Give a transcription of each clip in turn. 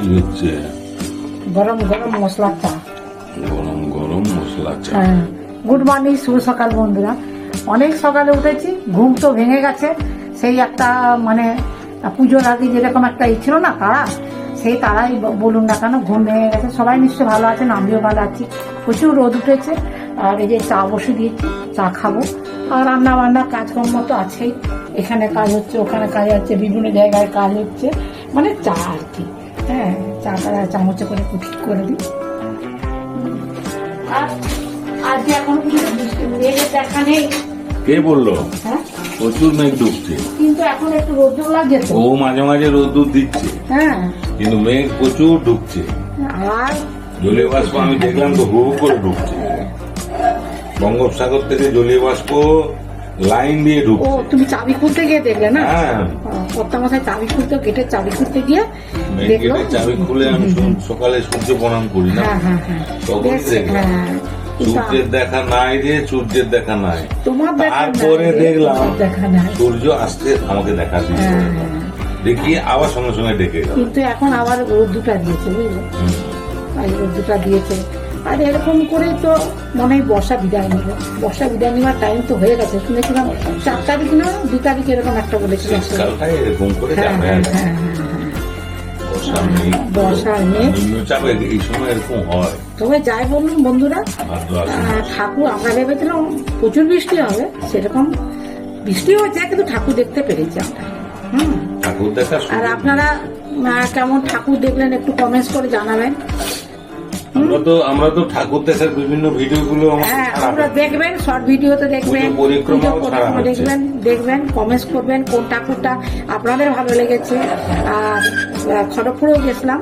কি হচ্ছে? গরম গরম মশলার চা গরম গরম মশলা চা হ্যাঁ গুড মর্নিং শুভ সকাল বন্ধুরা। অনেক সকালে উঠেছি ঘুম তো ভেঙে গেছে। সেই একটা মানে পুজোর আগে যেরকম একটা ই ছিল না তারা সেই তারাই বলুন না কেন ঘুম ভেঙে গেছে। সবাই নিশ্চয়ই ভালো আছেন আমিও ভালো আছি। প্রচুর রোদ উঠেছে আর এই যে চা বসে দিয়েছি চা খাব। আর রান্না বান্না কাজকর্ম তো আছেই। এখানে কাজ হচ্ছে ওখানে কাজ হচ্ছে বিভিন্ন জায়গায় কাজ হচ্ছে। মানে চা আর কি। হ্যাঁ চাটা চামচে করে কুচি করে দিই। আর আজকে এখন মেঘের দেখা নেই। কে বলল? হ্যাঁ? প্রচুর মেঘ ঢুকছে কিন্তু এখন একটু লাগছে ও মাঝে মাঝে রোদ্দুর দিচ্ছে। হ্যাঁ। কিন্তু মেঘ প্রচুর ঢুকছে আর? জলীয় বাষ্প আমি দেখলাম তো হু করে ঢুকছে বঙ্গোপসাগর থেকে জলীয় বাষ্প লাইন দিয়ে ঢুকছে তুমি চাবি খুলতে গিয়ে দেখলে না? হ্যাঁ। কর্তা মশাই চাবি খুলতে গেটের চাবি খুলতে গিয়ে দেখল। চাবি খুলে আমি সকালে সূর্য প্রণাম করি না? হ্যাঁ হ্যাঁ হ্যাঁ। দেখলাম। সূর্যের দেখা নাই রে সূর্যের দেখা নাই। তোমার তারপরে দেখলাম সূর্য আসতে আমাকে দেখা দিয়েছে। দেখিয়ে আবার সঙ্গে সঙ্গে ডেকে কিন্তু এখন আবার রোদ্দুটা দিয়েছে বুঝলে? রোদ্দুটা দিয়েছে। আর এরকম করেই তো মনে হয় বর্ষা বিদায় নেবে বর্ষা বিদায় নেওয়ার টাইম তো হয়ে গেছে। শুনেছিলাম চার তারিখ না দু তারিখ এরকম একটা বলেছিলাম হ্যাঁ হ্যাঁ হ্যাঁ হ্যাঁ। তবে যাই বলুন বন্ধুরা ঠাকুর আমরা ভেবেছিলাম প্রচুর বৃষ্টি হবে সেরকম বৃষ্টি হয়েছে কিন্তু ঠাকুর দেখতে পেরেছি আমরা। হুম। আর আপনারা কেমন ঠাকুর দেখলেন একটু কমেন্টস করে জানাবেন। আমরা তো আমরা তো ঠাকুর দেশের বিভিন্ন ভিডিও গুলো হ্যাঁ আপনারা দেখবেন শর্ট ভিডিওতে দেখবেন পরিক্রমা দেখবেন দেখবেন কমেন্টস করবেন কোন ঠাকুরটা আপনাদের ভালো লেগেছে। আর খড়গপুরেও গেছিলাম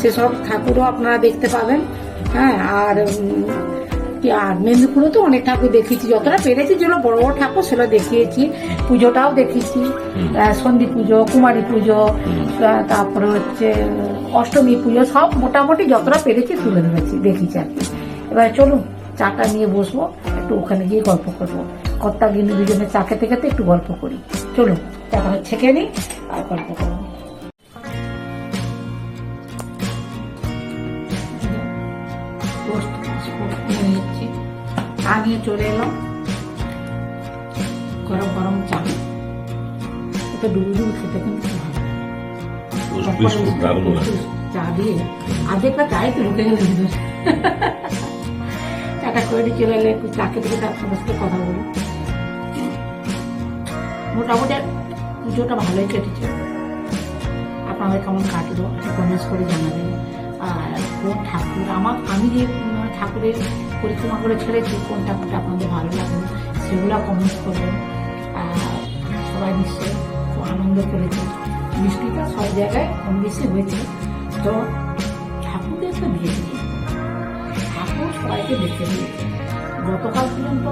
সেসব ঠাকুরও আপনারা দেখতে পাবেন। হ্যাঁ আর আর? মেদিনীপুরে তো অনেক ঠাকুর দেখিয়েছি যতটা পেরেছি যেগুলো বড় বড় ঠাকুর সেটা দেখিয়েছি। পুজোটাও দেখেছি সন্ধি পুজো কুমারী পুজো তারপরে হচ্ছে অষ্টমী পুজো সব মোটামুটি যতটা পেরেছি তুলে ধরেছি দেখিয়েছি আর কি। এবার চলুন চাটা নিয়ে বসবো একটু ওখানে গিয়ে গল্প করব। কর্তা গিন্নি দুজনে চা খেতে খেতে একটু গল্প করি। চলুন চাটা ছেঁকে নিই আর গল্প করব। নিয়ে চলে এলাম। গরম গরম চা। এটা ডুবু ডুবু খেতে কিন্তু ভালো চা দিয়ে আর্ধেকটা চাই তো ঢুকে গেলে ভিতরে। চাটা করে চলে এলে একটু চা খেতে খেতে আপনার সাথে কথা বলি। মোটামুটি পুজোটা ভালোই কেটেছে। আপনাদের কেমন কাটলো কমেন্টস করে জানাবেন। আর কোন ঠাকুর আমার আমি যে ঠাকুরের পরিক্রমা করে ছেড়েছি কোন ঠাকুরটা আপনাদের ভালো লাগল সেগুলো কমেন্টস করবেন। সবাই নিশ্চয়ই খুব আনন্দ করেছে। বৃষ্টিটা সব জায়গায় কম বেশি হয়েছে। তো ঠাকুরদের তো দিয়েছে ঠাকুর সবাইকে দেখতে দিয়েছে গতকাল পর্যন্ত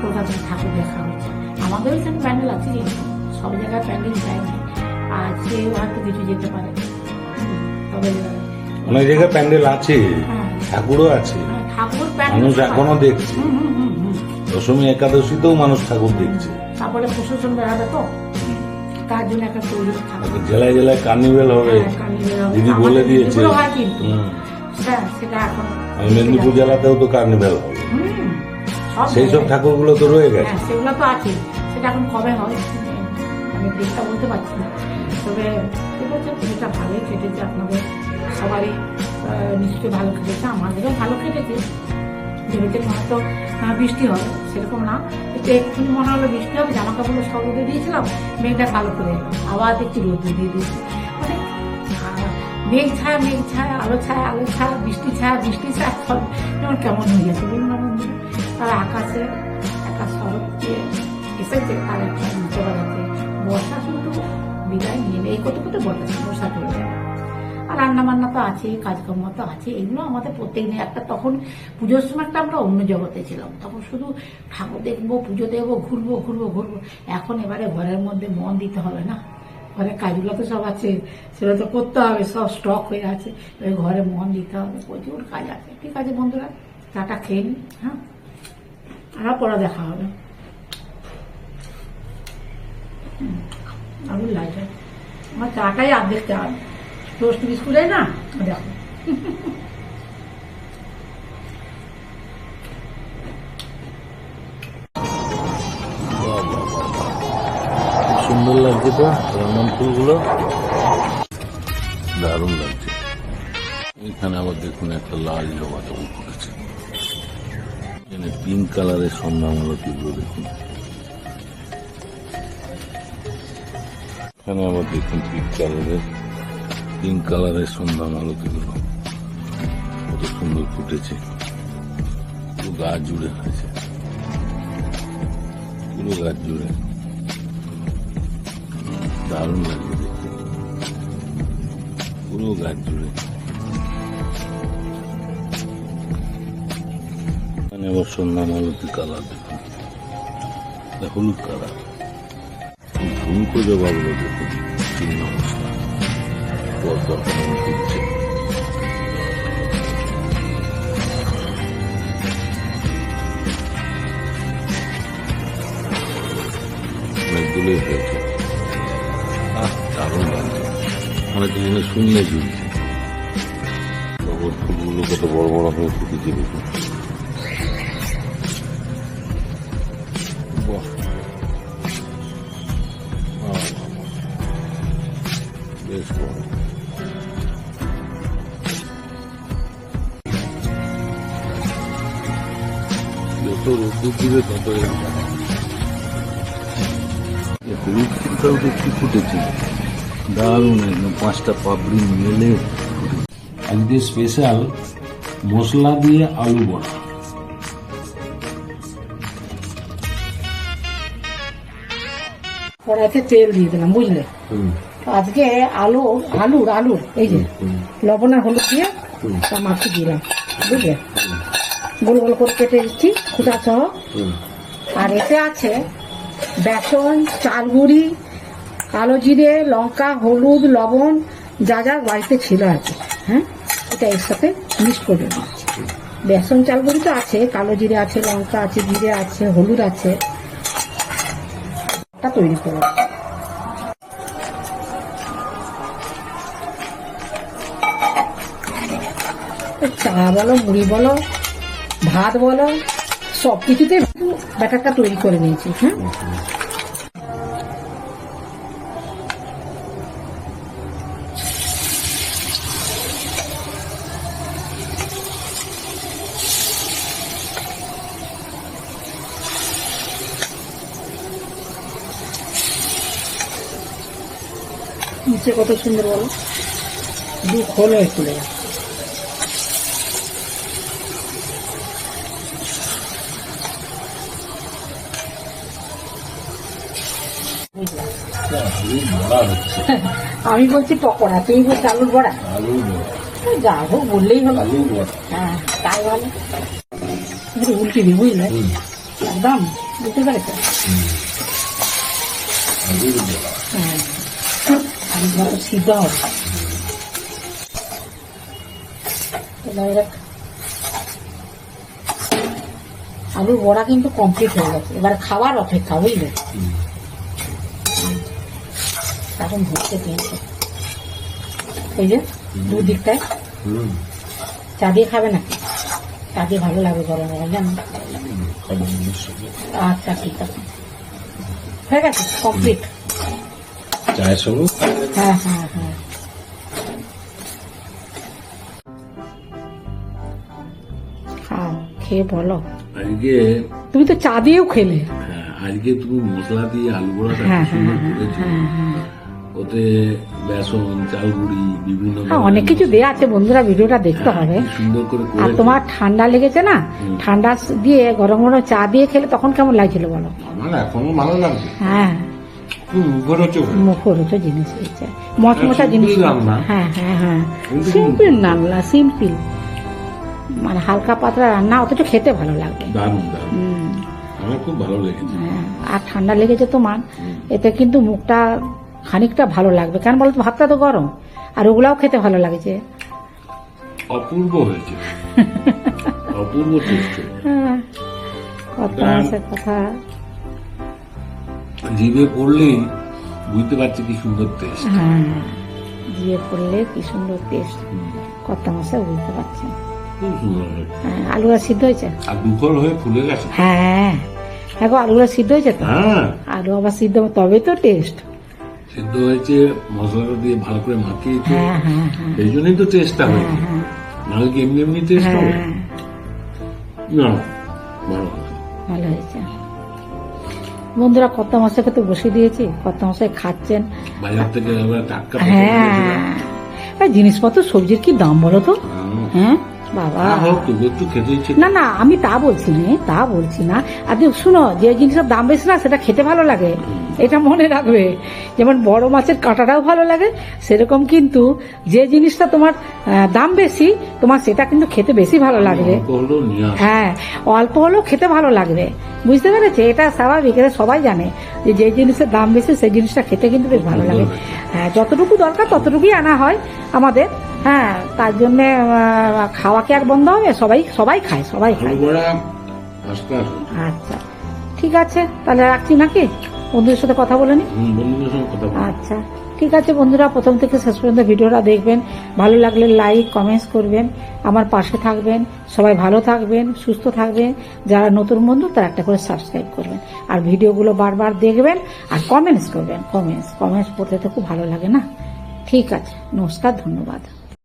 কলকাতার ঠাকুর দেখা হয়েছে? আমাদের এখানে প্যান্ডেল আছে কিন্তু সব জায়গায় প্যান্ডেল যায়নি। আর সেও হয়তো কিছু যেতে পারে। তবে অনেক জায়গায় প্যান্ডেল আছে। হ্যাঁ, ঠাকুরও আছে। ঠাকুর মানুষ এখনও দেখছে। দশমী একাদশীতেও মানুষ ঠাকুর দেখছে। তারপরে প্রশাসন বেড়াবে তো? তার জন্য একটা তৈরি থাকবে জেলায় জেলায় কার্নিভেল হবে। হ্যাঁ, হবে। দিদি বলে দিয়েছে। কিন্তু। হ্যাঁ, সেটা এখন মেদিনীপুর জেলাতেও তো কার্নিভেল হবে। সেই সব। ঠাকুরগুলো তো রয়ে গেছে। হ্যাঁ সেগুলো তো আছে। সেটা এখন কবে হয়? আমি ডেটটা বলতে পারছি না। তবে ঠিক আছে ভালোই কেটেছে আপনাদের। সবারই আহ, নিশ্চয়ই ভালো কেটেছে আমাদেরও ভালো কেটেছে ভেবেছিলাম হয়তো আহ, বৃষ্টি হবে সেরকম না। একটু এক্ষুনি মনে হলো বৃষ্টি হবে জামা কাপড় সব রোদে দিয়েছিলাম মেঘটা কালো করে আবার দেখছি রোদ দিয়ে দিয়েছি। মানে মেঘ ছায়া মেঘ ছায়া আলো ছায়া আলো ছায়া বৃষ্টি ছায়া বৃষ্টি ছায়া সব যেমন কেমন হয়ে গেছে বলুন না বন্ধু? তার আকাশে আকাশ শরৎ এসেছে তার একটা নিচে বাজাতে বর্ষা কিন্তু বিদায় নিয়ে। এই করতে করতে বর্ষা বর্ষা চলে যাবে আর রান্না বান্না তো আছে, কাজকর্ম তো আছে, এগুলো আমাদের প্রত্যেক দিন একটা তখন পুজোর সময় একটা আমরা অন্য জগতে ছিলাম। তখন শুধু ঠাকুর দেখব, পুজো দেখব ঘুরবো ঘুরবো ঘুরবো। এখন এবারে ঘরের মধ্যে মন দিতে হবে না। ঘরের কাজগুলো তো সব আছে সেটা তো করতে হবে, সব স্টক হয়ে আছে। এবার ঘরে মন দিতে হবে, প্রচুর কাজ আছে। ঠিক আছে বন্ধুরা চাটা খেয়ে নিই হ্যাঁ? আবার পরে দেখা হবে। আমার চাটাই অর্ধেক চা টোস্ট বিস্কুটে না? দেখো। সুন্দর লাগছে তো, রঙন ফুলগুলো। দারুণ লাগছে। এখানে আবার দেখুন একটা লাল জবা জবা ফুটেছে এখানে পিঙ্ক কালারের সন্ধ্যামালতিগুলো দেখুন। এখানে আবার দেখুন পিঙ্ক কালারের পিঙ্ক কালারের সন্ধ্যামালতিগুলো কত সুন্দর ফুটেছে। পুরো গাছ জুড়ে হয়েছে। পুরো গাছ জুড়ে। দারুণ লাগবে দেখতে। পুরো গাছ জুড়ে। এখানে আবার সন্ধ্যা মালতি কালার দেখুন হলুদ কালার। ঝুমকো জবাগুলো দেখুন পরপর কেমন ফুটছে অনেকগুলোই হয়েছে। আহ দেখছি ফুটেছে? দারুণ একদম পাঁচটা পাপড়ি মেলে। আজকে স্পেশাল মশলা দিয়ে আলু বড়া। কড়াইতে তেল দিয়ে দিলাম বুঝলে? আজকে আলু আলুর আলুর এই যে লবণ আর হলুদ দিয়ে তা মাখিয়ে দিলাম বুঝলে? গোল গোল করে কেটে দিচ্ছি খুঁটা সহ। আর এতে আছে বেসন চাল গুঁড়ি কালো জিরে লঙ্কা হলুদ লবণ যা যা বাড়িতে ছিল আর কি হ্যাঁ? এটা এর সাথে মিক্স করে বেসন চাল গুঁড়ি তো আছে কালো জিরে আছে লঙ্কা আছে জিরে আছে হলুদ আছে। তা তৈরি করে চা বলো মুড়ি বলো ভাত বলো, সব কিছুতে ব্যাটারটা তৈরি করে নিয়েছি হ্যাঁ কত সুন্দর বলো? দু খোল হয়ে যাচ্ছে বড়া হচ্ছে আমি বলছি পকোড়া তুমি বলছি আলুর বড়া? যা হোক বললেই হলো আলু হ্যাঁ তাই ভালো উল্টে দিই বুঝলে? একদম বুঝতে পেরেছ? হ্যাঁ সিদ্ধ হবে। আলুর বড়া কিন্তু কমপ্লিট হয়ে গেছে। এবার খাবার অপেক্ষা বুঝলে? এখন ধরতে পেয়েছে এই যে দুদিকটায় চা দিয়ে খাবে নাকি? চা দিয়ে ভালো লাগে গরম গরম জানো? আচ্ছা ঠিক আছে। হয়ে গেছে কমপ্লিট। চায়ের সঙ্গে হ্যাঁ হ্যাঁ হ্যাঁ। খাও খেয়ে বলো। আজকে তুমি তো চা দিয়েও খেলে। হ্যাঁ আজকে তুমি মশলা দিয়ে আলু বড়াটা সুন্দর করেছ। হ্যাঁ। ওতে বেসন চাল গুঁড়ি বিভিন্ন হ্যাঁ অনেক কিছু দেয়া আছে বন্ধুরা ভিডিওটা দেখতে হ্যাঁ, হবে। সুন্দর করে আর তোমার ঠান্ডা লেগেছে না? ঠান্ডা দিয়ে গরম গরম চা দিয়ে খেলে তখন কেমন লাগছিল বলো? আমার এখনও ভালো লাগছে। হ্যাঁ। মুখরোচক জিনিস মচমচা জিনিস হ্যাঁ হ্যাঁ হ্যাঁ কিন্তু সিম্পল রান্না সিম্পল মানে হালকা পাতলা রান্না অথচ খেতে ভালো খুব লেগেছে। হ্যাঁ আর ঠান্ডা লেগেছে তোমার। এতে কিন্তু মুখটা খানিকটা ভালো লাগবে। কেন বলতো ভাতটা তো গরম আর ওগুলাও খেতে ভালো লাগছে অপূর্ব হয়েছে। অপূর্ব হ্যাঁ, কত দাম। কথা। জিভে পড়লেই বুঝতে পারছি কি সুন্দর টেস্ট। হ্যাঁ দিয়ে করলে কি সুন্দর টেস্ট। কত মাসে বুঝতে সুন্দর হ্যাঁ আলুরা সিদ্ধ হয়েছে? আর দুফল হয়ে ফুলে গেছে। হ্যাঁ এখন আলুরা সিদ্ধ হয়েছে তো? হ্যাঁ। আলু আবার সিদ্ধ তবে তো টেস্ট। সিদ্ধ হয়েছে মশলাটা দিয়ে ভালো করে মাখিয়েছে হ্যাঁ হ্যাঁ হ্যাঁ। এই জন্যই তো টেস্টটা হয়েছে। হ্যাঁ। নাহলে কি এমনি এমনি টেস্ট হবে? হ্যাঁ না ভালো। ভালো হয়েছে। বন্ধুরা কত মশাইকে তো বসে দিয়েছি। কত মশাই খাচ্ছেন। বাজার থেকে হ্যাঁ। জিনিসপত্র সবজির কি দাম বলো তো? হ্যাঁ। হ্যাঁ বাবা তবু একটু খেতে ইচ্ছে না না আমি তা বলছি না তা বলছি না। আপনি শুনো যে জিনিসের দাম বেশি না সেটা খেতে ভালো লাগে। এটা মনে রাখবে। যেমন বড় মাছের কাঁটাটাও ভালো লাগে সেরকম কিন্তু যে জিনিসটা তোমার দাম বেশি তোমার সেটা কিন্তু খেতে বেশি ভালো লাগবে। হ্যাঁ অল্প হলেও খেতে ভালো লাগবে। বুঝতে পেরেছে? এটা স্বাভাবিক এটা সবাই জানে যে যে জিনিসের দাম বেশি সেই জিনিসটা খেতে কিন্তু বেশ ভালো লাগে। হ্যাঁ যতটুকু দরকার ততটুকুই আনা হয় আমাদের। হ্যাঁ তার জন্য খাওয়া কি আর বন্ধ হবে? সবাই সবাই খায় সবাই খায়। আচ্ছা ঠিক আছে তাহলে রাখছি নাকি? বন্ধুদের সাথে কথা বলে নি? আচ্ছা ঠিক আছে বন্ধুরা প্রথম থেকে শেষ পর্যন্ত ভিডিওটা দেখবেন। ভালো লাগলে লাইক কমেন্টস করবেন আমার পাশে থাকবেন সবাই ভালো থাকবেন সুস্থ থাকবেন। যারা নতুন বন্ধু তারা একটা করে সাবস্ক্রাইব করবেন। আর ভিডিওগুলো বারবার দেখবেন আর কমেন্টস করবেন। কমেন্টস কমেন্টস পড়তে তো খুব ভালো লাগে না? ঠিক আছে নমস্কার ধন্যবাদ।